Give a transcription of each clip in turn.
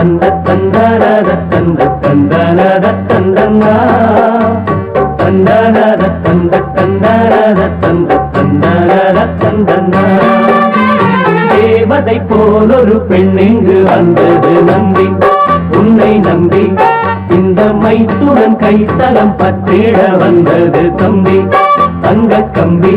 தந்த தந்தனத தந்தன்னா தந்தனத தந்த தந்தனத தந்த தந்தனத தந்தன்னா தேவதை போலொரு பெண் இங்கு வந்தது நம்பி. உன்னை நம்பி இந்த மைத்துடன் கைத்தலம் பற்றிட வந்தது தம்பி தங்க கம்பி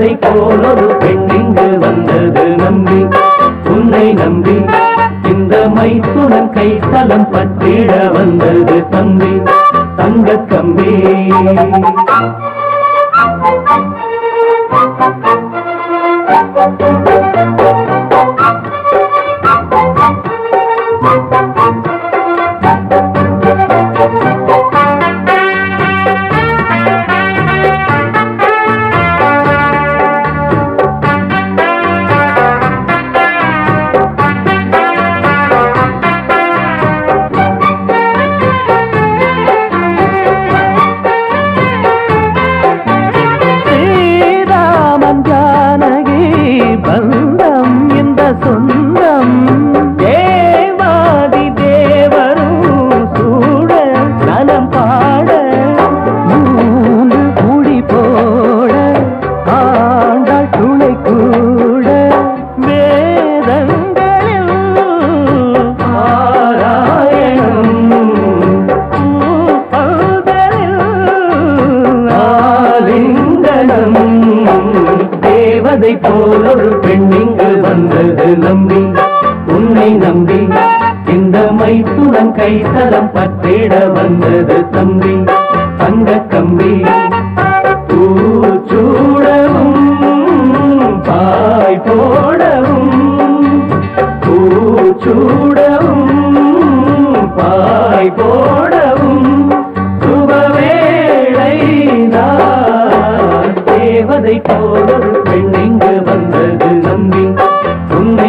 தேவதை போலொரு பெண் இங்கு வந்தது நம்பி. உன்னை நம்பி இந்த மைத்துடன் கைத்தலம் பற்றிட வந்தது தம்பி. தங்க கம்பி. தேவதை போல் ஒரு பெண்ணிங்கு வந்தது நம்பி. உன்னை நம்பி இந்த மைத்துடன் கைத்தலம் பத்திட வந்தது தம்பி. தங்க கம்பி பூச்சூடவும் பாய் போடவும் பூச்சூடவும் பாய் போடவும். சுபவேளைதான் தேவதை போலொரு பெண்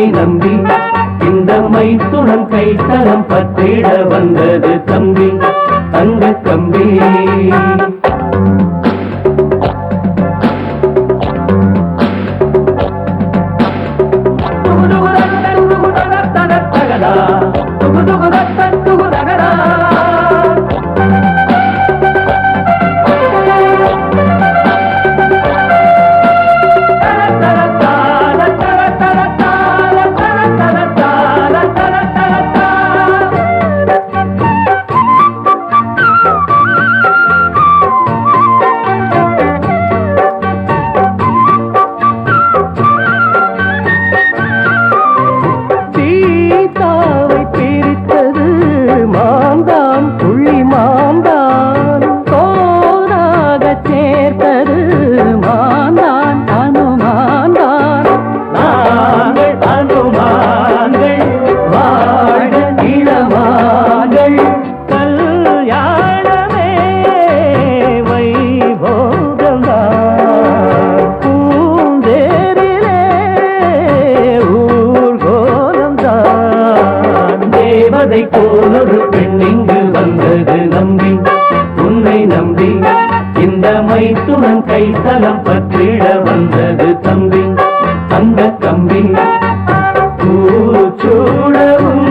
உன்னை நம்பி இந்த மைத்துடன் கைத்தலம் பத்திட வந்தது தம்பி. தங்க கம்பி இந்த கைத்தலம் பற்றிட வந்தது தம்பி அந்த கம்பி கூச்சூடவும்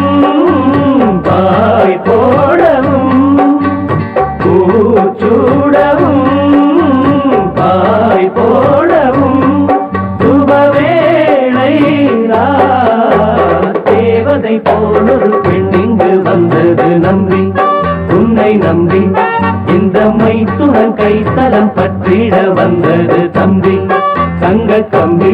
பாய் போடவும் கூச்சூடவும் பாய் போடவும் சுபவேளை தேவதை போலொரு பெண்ணிங்கு வந்தது நம்பி உன்னை நம்பி. இந்த மைத்துடன் கைத்தலம் பற்றிட வந்தது தம்பி தங்க கம்பி